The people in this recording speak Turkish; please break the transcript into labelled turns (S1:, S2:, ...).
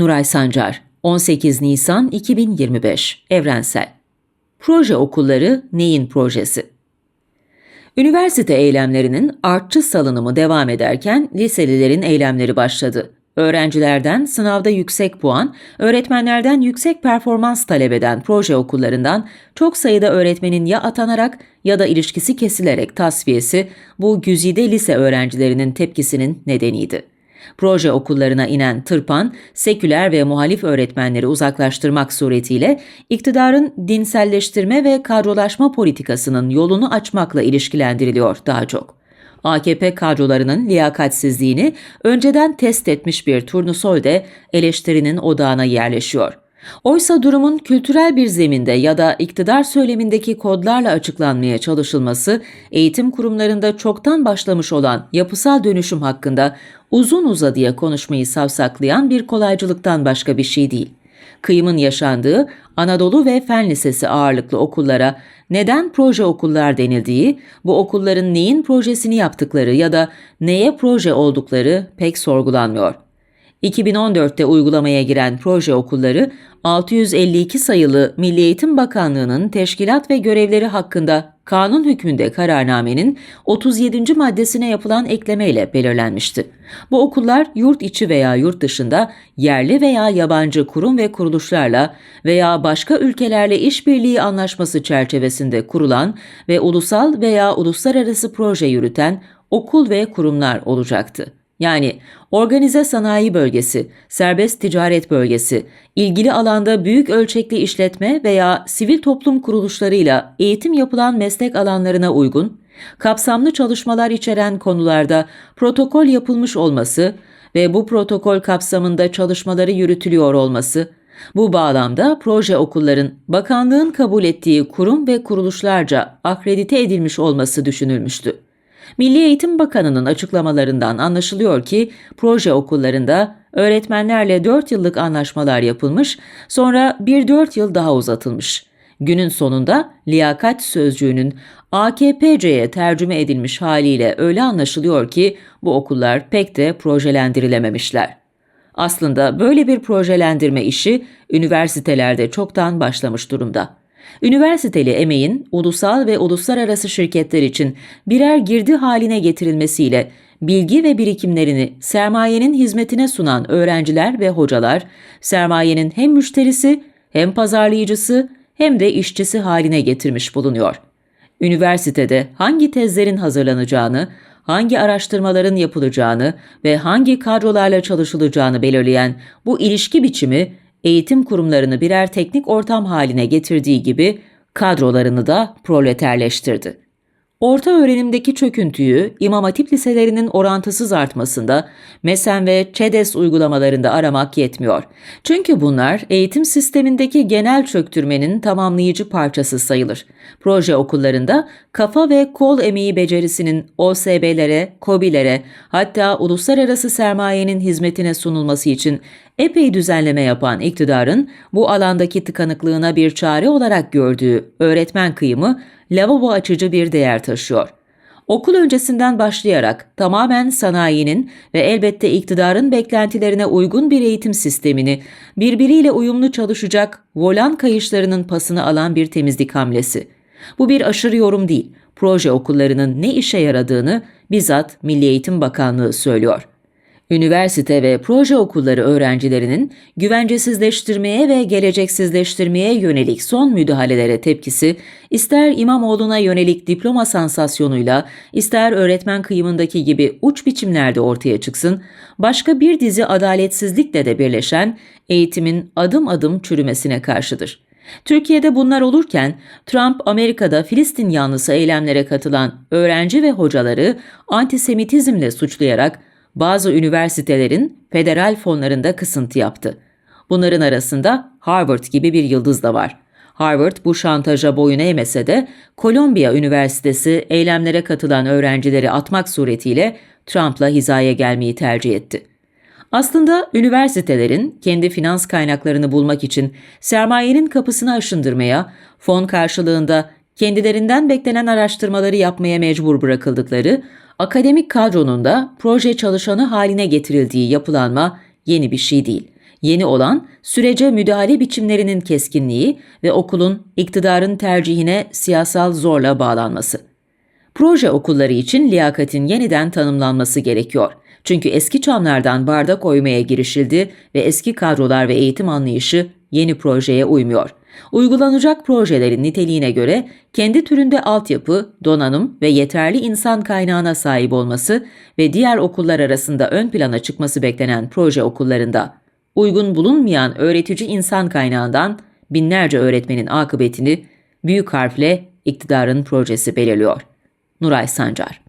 S1: Nuray Sancar 18 Nisan 2025 Evrensel Proje okulları neyin projesi? Üniversite eylemlerinin artçı salınımı devam ederken liselilerin eylemleri başladı. Öğrencilerden sınavda yüksek puan, öğretmenlerden yüksek performans talep eden proje okullarından çok sayıda öğretmenin ya atanarak ya da ilişkisi kesilerek tasfiyesi bu güzide lise öğrencilerinin tepkisinin nedeniydi. Proje okullarına inen Tırpan, seküler ve muhalif öğretmenleri uzaklaştırmak suretiyle iktidarın dinselleştirme ve kadrolaşma politikasının yolunu açmakla ilişkilendiriliyor daha çok. AKP kadrolarının liyakatsizliğini önceden test etmiş bir turnusol de eleştirinin odağına yerleşiyor. Oysa durumun kültürel bir zeminde ya da iktidar söylemindeki kodlarla açıklanmaya çalışılması, eğitim kurumlarında çoktan başlamış olan yapısal dönüşüm hakkında uzun uzadıya konuşmayı savsaklayan bir kolaycılıktan başka bir şey değil. Kıyımın yaşandığı Anadolu ve Fen Lisesi ağırlıklı okullara neden proje okullar denildiği, bu okulların neyin projesini yaptıkları ya da neye proje oldukları pek sorgulanmıyor. 2014'te uygulamaya giren proje okulları 652 sayılı Milli Eğitim Bakanlığı'nın teşkilat ve görevleri hakkında kanun hükmünde kararnamenin 37. maddesine yapılan eklemeyle belirlenmişti. Bu okullar yurt içi veya yurt dışında yerli veya yabancı kurum ve kuruluşlarla veya başka ülkelerle işbirliği anlaşması çerçevesinde kurulan ve ulusal veya uluslararası proje yürüten okul ve kurumlar olacaktı. Yani organize sanayi bölgesi, serbest ticaret bölgesi, ilgili alanda büyük ölçekli işletme veya sivil toplum kuruluşlarıyla eğitim yapılan meslek alanlarına uygun, kapsamlı çalışmalar içeren konularda protokol yapılmış olması ve bu protokol kapsamında çalışmaları yürütülüyor olması, bu bağlamda proje okulların bakanlığın kabul ettiği kurum ve kuruluşlarca akredite edilmiş olması düşünülmüştü. Milli Eğitim Bakanı'nın açıklamalarından anlaşılıyor ki proje okullarında öğretmenlerle 4 yıllık anlaşmalar yapılmış, sonra bir 4 yıl daha uzatılmış. Günün sonunda liyakat sözcüğünün AKPC'ye tercüme edilmiş haliyle öyle anlaşılıyor ki bu okullar pek de projelendirilememişler. Aslında böyle bir projelendirme işi üniversitelerde çoktan başlamış durumda. Üniversiteli emeğin ulusal ve uluslararası şirketler için birer girdi haline getirilmesiyle bilgi ve birikimlerini sermayenin hizmetine sunan öğrenciler ve hocalar, sermayenin hem müşterisi hem pazarlayıcısı hem de işçisi haline getirmiş bulunuyor. Üniversitede hangi tezlerin hazırlanacağını, hangi araştırmaların yapılacağını ve hangi kadrolarla çalışılacağını belirleyen bu ilişki biçimi eğitim kurumlarını birer teknik ortam haline getirdiği gibi kadrolarını da proleterleştirdi. Orta öğrenimdeki çöküntüyü İmam Hatip liselerinin orantısız artmasında, MESEN ve ÇEDES uygulamalarında aramak yetmiyor. Çünkü bunlar eğitim sistemindeki genel çöktürmenin tamamlayıcı parçası sayılır. Proje okullarında kafa ve kol emeği becerisinin OSB'lere, KOBİ'lere hatta uluslararası sermayenin hizmetine sunulması için epey düzenleme yapan iktidarın bu alandaki tıkanıklığına bir çare olarak gördüğü öğretmen kıyımı lavabo açıcı bir değer taşıyor. Okul öncesinden başlayarak tamamen sanayinin ve elbette iktidarın beklentilerine uygun bir eğitim sistemini birbiriyle uyumlu çalışacak volan kayışlarının pasını alan bir temizlik hamlesi. Bu bir aşırı yorum değil. Proje okullarının ne işe yaradığını bizzat Milli Eğitim Bakanlığı söylüyor. Üniversite ve proje okulları öğrencilerinin güvencesizleştirmeye ve geleceksizleştirmeye yönelik son müdahalelere tepkisi, ister İmamoğlu'na yönelik diploma sansasyonuyla, ister öğretmen kıyımındaki gibi uç biçimlerde ortaya çıksın, başka bir dizi adaletsizlikle de birleşen eğitimin adım adım çürümesine karşıdır. Türkiye'de bunlar olurken Trump Amerika'da Filistin yanlısı eylemlere katılan öğrenci ve hocaları antisemitizmle suçlayarak bazı üniversitelerin federal fonlarında kısıntı yaptı. Bunların arasında Harvard gibi bir yıldız da var. Harvard bu şantaja boyun eğmese de Kolombiya Üniversitesi eylemlere katılan öğrencileri atmak suretiyle Trump'la hizaya gelmeyi tercih etti. Aslında üniversitelerin kendi finans kaynaklarını bulmak için sermayenin kapısını aşındırmaya, fon karşılığında kendilerinden beklenen araştırmaları yapmaya mecbur bırakıldıkları akademik kadronun da proje çalışanı haline getirildiği yapılanma yeni bir şey değil. Yeni olan sürece müdahale biçimlerinin keskinliği ve okulun iktidarın tercihine siyasal zorla bağlanması. Proje okulları için liyakatin yeniden tanımlanması gerekiyor. Çünkü eski çamlardan bardak oymaya girişildi ve eski kadrolar ve eğitim anlayışı yeni projeye uymuyor. Uygulanacak projelerin niteliğine göre kendi türünde altyapı, donanım ve yeterli insan kaynağına sahip olması ve diğer okullar arasında ön plana çıkması beklenen proje okullarında uygun bulunmayan öğretici insan kaynağından binlerce öğretmenin akıbetini büyük harfle iktidarın projesi belirliyor. Nuray Sancar